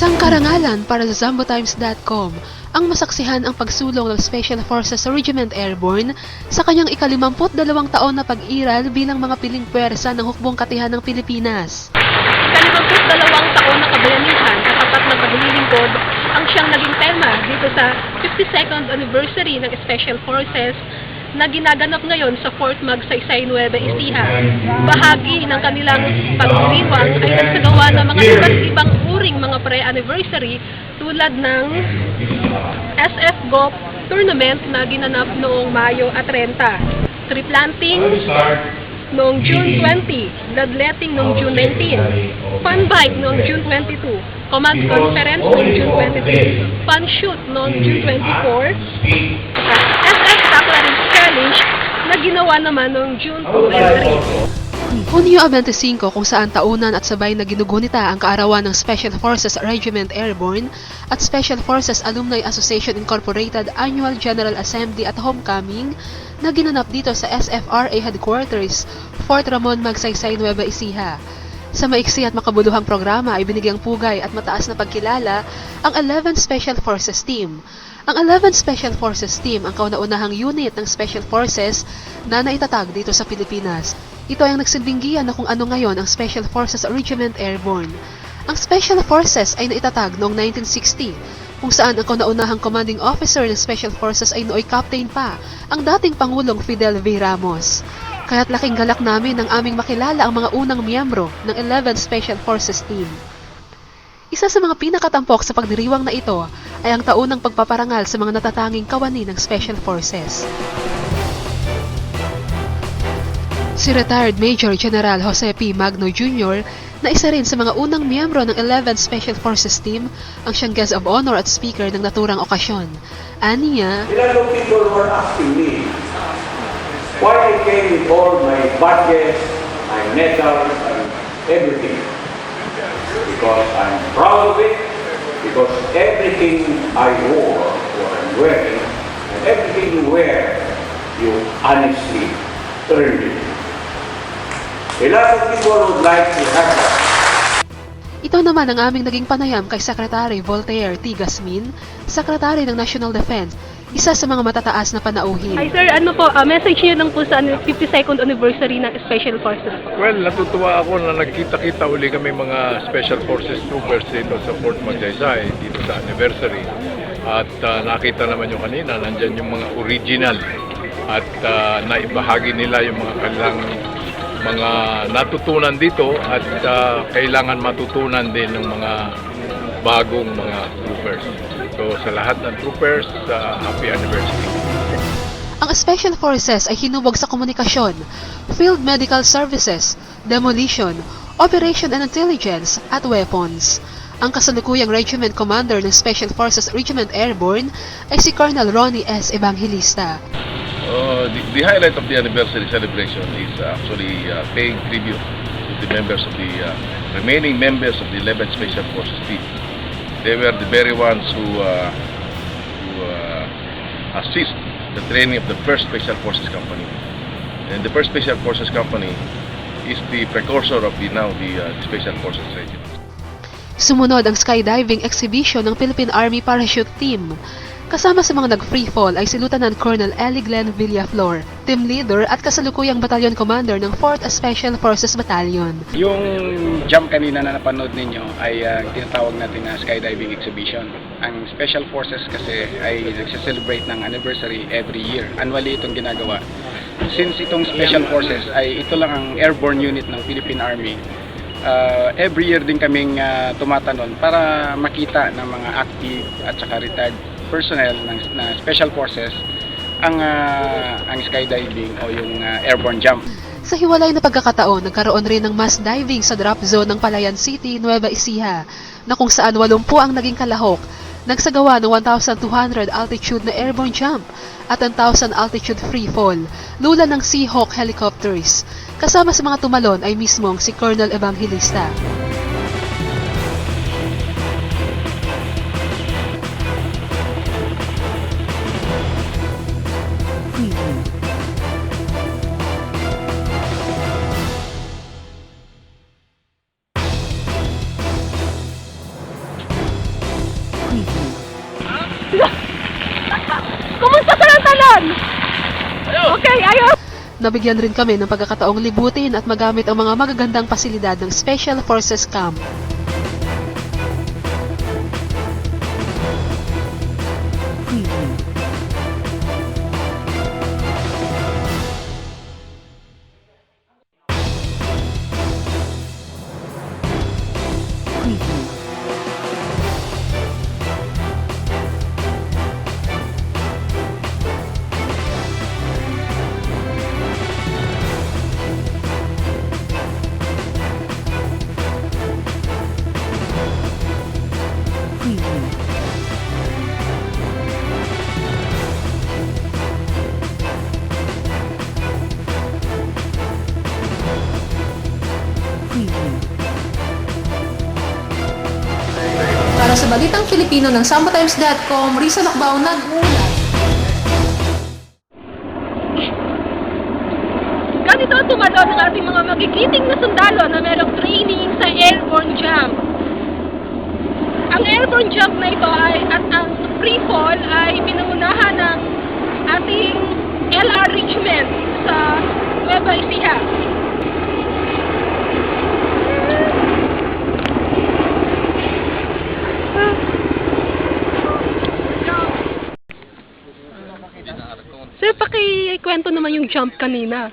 Isang karangalan para sa ZamboTimes.com ang masaksihan ang pagsulong ng Special Forces Regiment Airborne sa kanyang ikalimamput dalawang taon na pag-iral bilang mga piling pwersa ng hukbong katihan ng Pilipinas. Kalimamput dalawang taon na kabayanihan sa tapat ng paglilingkod ang siyang naging tema dito sa 52nd anniversary ng Special Forces na ginaganap ngayon sa Fort Magsaysay, Nueva Ecija. Bahagi ng kanilang pagdiriwang ay nagsagawa ng mga iba't ibang uring mga pre-anniversary tulad ng SF Golf Tournament na ginanap noong Mayo at 30. Tree planting, noong June 20, bloodletting noong June 19, fun bike noong June 22, command conference noong June 23, fun shoot noong June 24, SF Challenge na ginawa naman noong June 2 and 3. Hunyo 25 kung saan taunan at sabay na ginugunita ang kaarawan ng Special Forces Regiment Airborne at Special Forces Alumni Association Incorporated Annual General Assembly at Homecoming na ginanap dito sa SFRA Headquarters, Fort Ramon Magsaysay, Nueva Ecija. Sa maiksi at makabuluhang programa ay binigyang pugay at mataas na pagkilala ang 11 Special Forces Team. Ang 11 Special Forces Team ang kauna-unahang unit ng Special Forces na naitatag dito sa Pilipinas. Ito ay ang nagsilbing giya na kung ano ngayon ang Special Forces Regiment Airborne. Ang Special Forces ay naitatag noong 1960, kung saan ang kauna-unahang commanding officer ng Special Forces ay nooy captain pa, ang dating Pangulong Fidel V. Ramos. Kaya't laking galak namin ang aming makilala ang mga unang miyembro ng 11 Special Forces Team. Isa sa mga pinakatampok sa pagdiriwang na ito ay ang taunang pagpaparangal sa mga natatanging kawani ng Special Forces. Si retired Major General Jose P. Magno Jr. na isa rin sa mga unang miyembro ng 11 Special Forces Team ang siyang guest of honor at speaker ng naturang okasyon. Aniya, A lot people were asking me why I came with all my badges, my medals, and everything. Because I'm proud of it, because everything I wore, or I'm wearing, and everything you wear, you honestly earned it. A lot of people would like to have that. ito naman ang aming naging panayam kay Secretary Voltaire T. Gasmin, Secretary ng National Defense, isa sa mga matataas na panauhin. Hi sir, ano po, ah, message niyo lang po sa ano, 52nd anniversary ng Special Forces. Well, natutuwa ako na nagkita-kita uli kami mga Special Forces troopers dito sa Fort Magsaysay, dito sa anniversary. At ah, nakita naman yung kanina, nandyan yung mga original. At ah, naibahagi nila yung mga kanilang mga natutunan dito at ah, kailangan matutunan din ng mga bagong mga troopers. So sa lahat ng troopers, ah, happy anniversary. Ang Special Forces ay hinubog sa komunikasyon, field medical services, demolition, operation and intelligence, at weapons. Ang kasalukuyang Regiment Commander ng Special Forces Regiment Airborne ay si Colonel Ronnie S. Evangelista. Uh, the, the highlight of the anniversary celebration is actually uh, paying tribute to the members of the uh, remaining members of the 11th Special Forces team. They were the very ones who, uh, who uh, assist the training of the first Special Forces Company. And the first Special Forces Company is the precursor of the now the, uh, Special Forces Regiment. Sumunod ang skydiving exhibition ng Philippine Army Parachute Team. Kasama sa mga nag-freefall ay si Lieutenant Colonel Ellie Glenn Villaflor, team leader at kasalukuyang battalion commander ng 4th Special Forces Battalion. Yung jump kanina na napanood ninyo ay uh, tinatawag natin na skydiving exhibition. Ang Special Forces kasi ay nagse-celebrate ng anniversary every year. Annually itong ginagawa. Since itong Special Forces ay ito lang ang airborne unit ng Philippine Army, uh, every year din kaming uh, tumatanon para makita ng mga active at saka retired personnel ng, na Special Forces ang uh, ang skydiving o yung uh, airborne jump. Sa hiwalay na pagkakataon, nagkaroon rin ng mass diving sa drop zone ng Palayan City, Nueva Ecija, na kung saan 80 ang naging kalahok, nagsagawa ng 1,200 altitude na airborne jump at 1,000 altitude free fall, lula ng Seahawk helicopters. Kasama sa mga tumalon ay mismong si Colonel Evangelista. Kumusta ka ng talon? Okay, ayos! Nabigyan rin kami ng pagkakataong libutin at magamit ang mga magagandang pasilidad ng Special Forces Camp. Preview. Balitang Filipino ng SamboTimes.com, Risa Lakbao nag-uulat. Ganito tumalon ang ating mga magigiting na sundalo na merong training sa airborne jump. Ang airborne jump na ito ay at ang free fall ay pinuunahan ng ating LR Richmond sa Nueva Ecija. Sir, pakikwento naman yung jump kanina.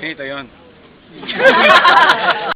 Ganito yon.